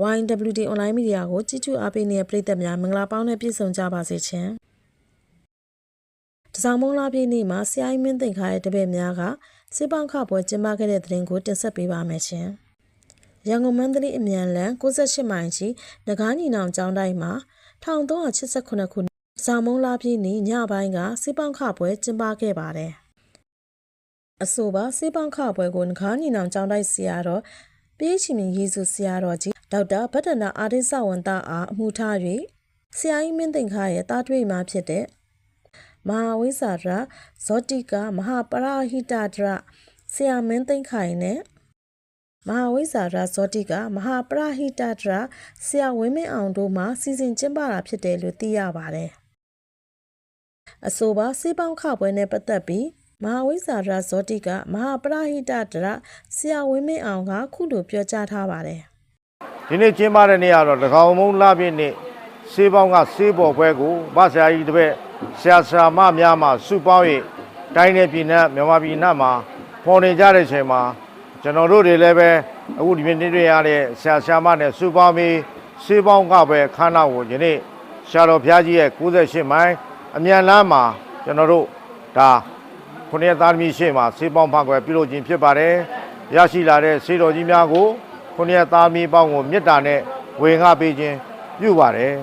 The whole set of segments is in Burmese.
YWD online media ကိုကြည့်ကြအားပေးနေတဲ့ပရိသတ်များမင်္ဂလာပေါင်းနဲ့ပြည့်စုံကြပါစေရှင်။တစောင်းမုံလာပြည့်နေ့မှာဆရာကြီးမင်းသိင်ခါရဲ့တပည့်များကစေပောင်းခပွဲကျင်းပခဲ့တဲ့တဲ့ရင်ကိုတင်ဆက်ပေးပါမယ်ရှင်။ရန်ကုန်မန္တလေးအမြန်လမ်း68မိုင်ရှိနဂါးညီနောင်ကျောင်းတိုင်းမှာ1389ခုနှစ်တစောင်းမုံလာပြည့်နေ့ညပိုင်းကစေပောင်းခပွဲကျင်းပခဲ့ပါတယ်။အဆိုပါစေပောင်းခပွဲကိုနဂါးညီနောင်ကျောင်းတိုင်းဆရာတော် ပြေးချီမြင့်ယေစုဆရာတော်ကြီးဒေါက်တာဗတ္တနာအာရိစဝန်တာအားအမှုထား၍ဆရာကြီးမင်းသိင်ခါရဲ့တားတွေ့မှာဖြစ်တဲ့မဟာဝိဇာရဇောတိကမဟာပရာဟိတဒရဆရာမင်းသိင်ခါရဲ့နဲ့မဟာဝိဇာရဇောတိကမဟာပရာဟိတဒရဆရာဝင်းမင်းအောင်တို့မှစီစဉ်ကျင်းပတာဖြစ်တယ်လို့သိရပါတယ်အဆိုပါစေပေါင်းခပွဲနဲ့ပတ်သက်ပြီး မဟာဝိဇာရဇောတိကမဟာပရာဟိတဒရဆရာဝင်းမင်းအောင်ကခုလိုပြောကြားထားပါတယ်ဒီနေ့ကျင်းပတဲ့နေ့ကတော့တကောင်မုံလာပြည့်နေ့စေးပေါင်းကစေးပေါ်ပွဲကိုဗဆရာကြီးတစ်ပည့်ဆရာဆရာမများမှစုပေါင်း၍တိုင်းနယ်ပြည်နယ်မြန်မာပြည်နယ်မှာပေါ်နေကြတဲ့ချိန်မှာကျွန်တော်တို့တွေလည်းပဲအခုဒီနေ့တွေ့ရတဲ့ဆရာဆရာမနဲ့စုပေါင်းပြီးစေးပေါင်းကပဲခန်းနာကိုယနေ့ဆရာတော်ဘုရားကြီးရဲ့68မိုင်အမြန်လမ်းမှာကျွန်တော်တို့ဒါ ခုနှစ်သားသမီးရှေ့မှာစေးပေါင်းဖန်ခွဲပြုလုပ်ခြင်းဖြစ်ပါတယ်ရရှိလာတဲ့စေတော်ကြီးများကိုခုနှစ်သားမီးပေါင်းကိုမေတ္တာနဲ့ဝေငှပေးခြင်းပြုပါတယ်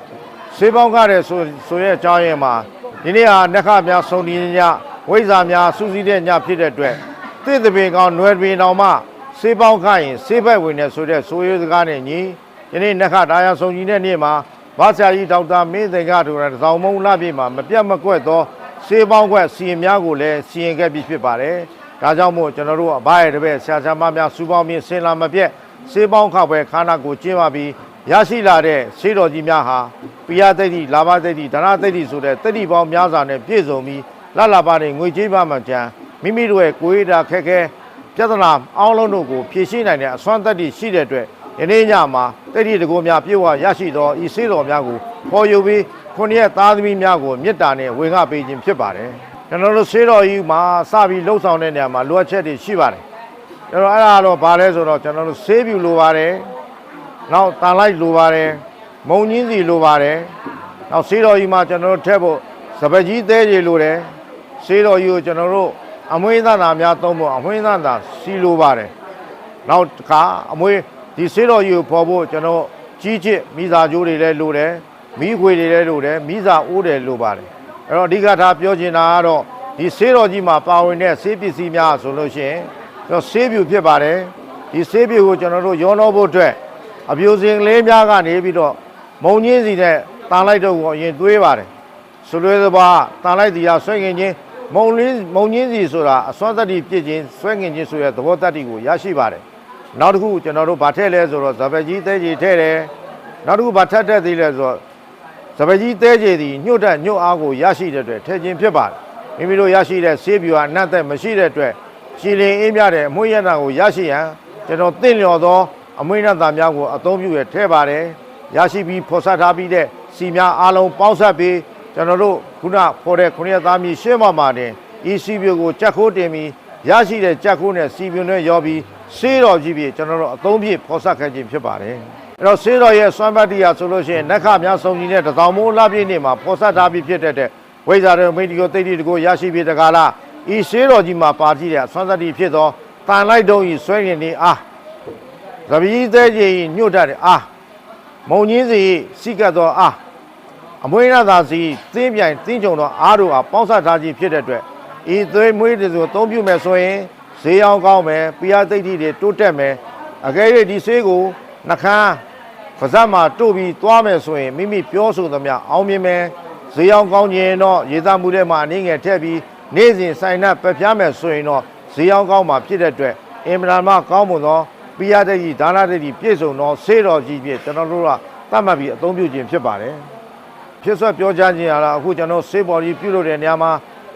။စေပေါင်းကားတဲ့ဆိုဆိုရဲ့အကြောင်းရင်းမှာဒီနေ့ဟာနှက်ခများစုံဒီညဝိဇ္ဇာများစူးစီးတဲ့ညဖြစ်တဲ့အတွက်သစ်တပင်ကောင်နွယ်တပင်တော်မှစေပေါင်းခရင်စေဘက်ဝင်နေဆိုတဲ့ဆိုရဲစကားနဲ့ညီယနေ့နှက်ခတာယာစုံကြီးတဲ့နေ့မှာဘာဆရာကြီးဒေါက်တာမင်းသိင်္ဂတို့ရဲ့တောင်မုံလပြည့်မှာမပြတ်မကွက်သော စေပေါင်းကွက်စီရင်များကိုလည်းစီရင်ခဲ့ပြီးဖြစ်ပါတယ်။ဒါကြောင့်မို့ကျွန်တော်တို့အဘရဲ့တပည့်ဆရာဆရာမများစူပေါင်းပြီးဆင်လာမပြတ်စေးပေါင်းခောက်ပဲခန္ဓာကိုကျင်းပပြီးရရှိလာတဲ့ဆေးတော်ကြီးများဟာပိယသိတိလာဘသိတိဒနာသိတိဆိုတဲ့တတိပေါင်းများစွာနဲ့ပြည့်စုံပြီးလလပါနေငွေကြေးပါမှကြံမိမိတို့ရဲ့ကိုယ်ရတာခက်ခဲပြဿနာအောင်းလုံးတို့ကိုဖြေရှင်းနိုင်တဲ့အစွမ်းတတ္တိရှိတဲ့အတွက်ယနေ့ညမှာတတိတကူများပြေဝရရှိသောဤဆေးတော်များကိုပေါ်ယူပြီး ခုနှစ်ရက်သားသမီးများကိုမေတ္တာနဲ့ဝေငှပေးခြင်းဖြစ်ပါတယ်ကျွန်တော်တို့ဆေးတော်ကြီးမှာစပြီးလှုပ်ဆောင်တဲ့နေရာမှာလိုအပ်ချက်တွေရှိပါတယ်ကျွန်တော်အဲ့ဒါတော့ဗာလဲဆိုတော့ကျွန်တော်တို့ဆေးပြူလိုပါတယ်နောက်တန်လိုက်လိုပါတယ်မုံကြီးစီလိုပါတယ်နောက်ဆေးတော်ကြီးမှာကျွန်တော်တို့ထည့်ဖို့စပကြီးသေးကြီးလိုတယ်ဆေးတော်ကြီးကိုကျွန်တော်တို့အမွှေးသားသားများသုံးဖို့အမွှေးသားသားစီလိုပါတယ်နောက်တစ်ခါအမွှေးဒီဆေးတော်ကြီးကိုဖော်ဖို့ကျွန်တော်ကြီးချစ်မိသားကြိုးတွေလည်းလိုတယ် မိခွေတွေလည်းလိုတယ်မိသားအိုးတယ်လိုပါတယ်အဲ့တော့အဓိကထားပြောချင်တာကတော့ဒီဆေးတော်ကြီးမှာပါဝင်တဲ့ဆေးပစ္စည်းများဆိုလို့ရှိရင်ကျွန်တော်ဆေးပြူဖြစ်ပါတယ်ဒီဆေးပြူကိုကျွန်တော်တို့ရောနှောဖို့အတွက်အပြိုစင်လေးများကနေပြီးတော့မုံညင်းစီနဲ့တန်လိုက်တော့ကိုအရင်သွေးပါတယ်ဆိုလွဲသဘာတန်လိုက်တီကဆွဲငင်ချင်းမုံလင်းမုံညင်းစီဆိုတာအစွမ်းတတ္တိပြည့်ခြင်းဆွဲငင်ချင်းဆိုရသဘောတတ္တိကိုရရှိပါတယ်နောက်တစ်ခုကျွန်တော်တို့ဗာထည့်လဲဆိုတော့ဇပကြီးသေးကြီးထည့်တယ်နောက်တစ်ခုဗာထက်ထက်သေးလဲဆိုတော့ ဇပကြီးသေးကြီးဒီညှို့တက်ညှို့အားကိုရရှိတဲ့အတွက်ထည့်ခြင်းဖြစ်ပါတယ်မိမိတို့ရရှိတဲ့ဆေးပြူကအနတ်သက်မရှိတဲ့အတွက်ရှည်လင်အေးမြတဲ့အမွှေးရတနာကိုရရှိရန်ကျွန်တော်တင့်လျော်သောအမွှေးရတနာများကိုအသုံးပြုရထဲပါတယ်ရရှိပြီးဖော်ဆထားပြီးတဲ့စီများအားလုံးပေါင်းဆက်ပြီးကျွန်တော်တို့ခုနဖော်တဲ့ခုနှစ်သားမီရှင်းမမှာတင်ဤစီပြိုကိုကြက်ခိုးတင်ပြီးရရှိတဲ့ကြက်ခိုးနဲ့စီပြိုနဲ့ရောပြီးဆေးတော်ကြီးပြီးကျွန်တော်တို့အသုံးပြဖော်ဆက်ခဲ့ခြင်းဖြစ်ပါတယ် အဲ့တော့ဆေးတော်ရဲ့စွမ်းပတ်တရားဆိုလို့ရှိရင်နက္ခများစုံကြီးတဲ့တသောမိုးလပြည့်နေ့မှာဖော်ဆက်ထားပြီးဖြစ်တဲ့တဲ့ဝိဇ္ဇာရမိတ်ဒီကိုတိတ်တိတကိုရရှိပြီးတကားလားဤရှေးတော်ကြီးမှာပါကြည့်တဲ့အဆွမ်းသတ္တိဖြစ်သောတန်လိုက်တုံးဤဆွဲရင်နေအားသပီးသေးကြီးညှို့တတ်တဲ့အားမုံကြီးစီစိကတ်သောအားအမွေးရသာစီသင်းပြိုင်သင်းကြုံသောအားတို့အားပေါင်းစပ်ထားခြင်းဖြစ်တဲ့အတွက်ဤသွေးမွေးတွေဆိုအသုံးပြုမယ်ဆိုရင်ဈေးအောင်ကောင်းမယ်ပိယသိတ္တိတွေတိုးတက်မယ်အကယ်၍ဒီဆေးကို နှခမ်းပါဇက်မှာတို့ပြီးသွားမယ်ဆိုရင်မိမိပြောဆိုသမျှအောင်မြင်မယ်ဈေးအောင်ကောင်းခြင်းတော့ရေသားမှုထဲမှာအနည်းငယ်ထည့်ပြီးနေ့စဉ်ဆိုင်နှပ်ပပြားမယ်ဆိုရင်တော့ဈေးရောက်ကောင်းမှာဖြစ်တဲ့အတွက်အင်မတန်မှကောင်းမွန်သောပိယတတိဒါနတတိပြည့်စုံသောဆေးတော်ကြီးဖြင့်ကျွန်တော်တို့ကသတ်မှတ်ပြီးအသုံးပြုခြင်းဖြစ်ပါတယ်။ဖြစ်ဆွက်ပြောကြားခြင်းဟာလားအခုကျွန်တော်ဆေးပေါ်ကြီးပြုလုပ်တဲ့နေရာမှာ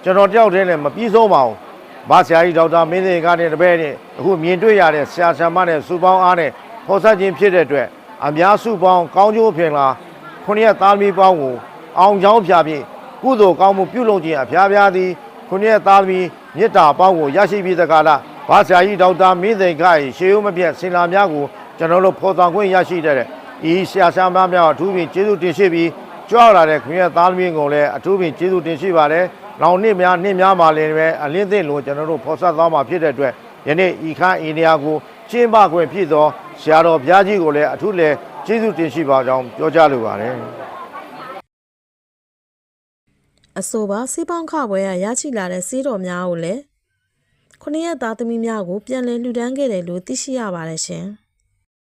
ကျွန်တော်တယောက်တည်းနဲ့မပြီးဆုံးပါဘူး။ဘာဆရာကြီးဒေါက်တာမင်းသိန်းကနေတပည့်နဲ့အခုမြင်တွေ့ရတဲ့ဆရာဆရာမနဲ့စုပေါင်းအားနဲ့ ဖော်ဆက်ခြင်းဖြစ်တဲ့အတွက်အများစုပေါင်းကောင်းကျိုးဖြင့်လားခုနှစ်ရက်သားသမီးပေါင်းကိုအောင်ချောင်းဖြာဖြင့်ကုသိုလ်ကောင်းမှုပြုလုပ်ခြင်းအဖျားဖျားသည်ခုနှစ်သားသမီးမေတ္တာပေါင်းကိုရရှိပြီးတကားလားဘာဆရာကြီးဒေါက်တာမင်းသိန်ခရဲ့ရှေးဦးမပြတ်စင်လာများကိုကျွန်တော်တို့ဖော်ဆောင်ခွင့်ရရှိတဲ့ဤဆရာဆရာမများအထူးဖြင့်ကျေးဇူးတင်ရှိပြီးကြွလာတဲ့ခွင့်ရသားသမီးကိုလည်းအထူးဖြင့်ကျေးဇူးတင်ရှိပါတယ်။နောက်နှစ်များနှစ်များမှာလည်းပဲအလင်းသင့်လို့ကျွန်တော်တို့ဖော်ဆက်သွားမှာဖြစ်တဲ့အတွက် ယနေ့ဤခန်းဤနေရာကိုကျင်းပခွင့်ဖြစ်သောဆရာတော်ဘုရားကြီးကိုလည်းအထူးလည်းကျေးဇူးတင်ရှိပါကြောင်းပြောကြားလိုပါတယ်။အဆိုပါစေးပေါင်းခပွဲရရရှိလာတဲ့စီးတော်များကိုလည်းခုနှစ်ရက်သားသမီးများကိုပြန်လည်လှူဒန်းခဲ့တယ်လို့သိရှိရပါတယ်ရှင်။